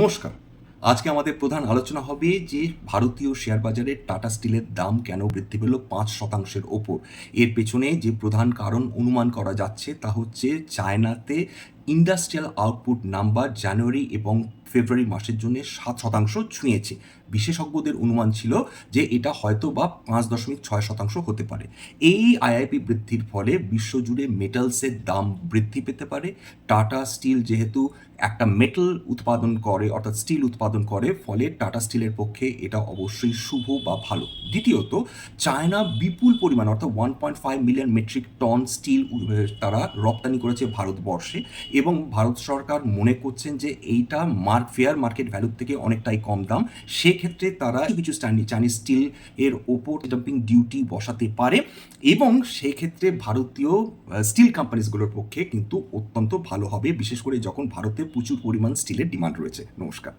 নমস্কার। আজকে আমাদের প্রধান আলোচনা হবে যে ভারতীয় শেয়ার বাজারে টাটা স্টিলের দাম কেন বৃদ্ধি পেল পাঁচ শতাংশের ওপর। এর পেছনে যে প্রধান কারণ অনুমান করা যাচ্ছে তা হচ্ছে চায়নাতে ইন্ডাস্ট্রিয়াল আউটপুট নাম্বার জানুয়ারি এবং ফেব্রুয়ারি মাসের জন্য সাত শতাংশ ছুঁয়েছে। বিশেষজ্ঞদের অনুমান ছিল যে এটা হয়তো বা পাঁচ দশমিক ছয় শতাংশ হতে পারে। এই আইআইপি বৃদ্ধির ফলে বিশ্বজুড়ে মেটালসের দাম বৃদ্ধি পেতে পারে। টাটা স্টিল যেহেতু একটা মেটাল উৎপাদন করে, অর্থাৎ স্টিল উৎপাদন করে, ফলে টাটা স্টিলের পক্ষে এটা অবশ্যই শুভ বা ভালো। দ্বিতীয়ত চায়না বিপুল পরিমাণ, অর্থাৎ one point five million metric tonne steel তারা রপ্তানি করেছে ভারতবর্ষে এবং ভারত সরকার মনে করছেন যে এইটা মার্ক ফেয়ার মার্কেট ভ্যালুর থেকে অনেকটাই কম দাম। সেক্ষেত্রে তারা কিছু চাইনিজ স্টিল এর ওপর ডাম্পিং ডিউটি বসাতে পারে এবং সেক্ষেত্রে ভারতীয় স্টিল কোম্পানিজগুলোর পক্ষে কিন্তু অত্যন্ত ভালো হবে, বিশেষ করে যখন ভারতে প্রচুর পরিমাণ স্টিলের ডিমান্ড রয়েছে। নমস্কার।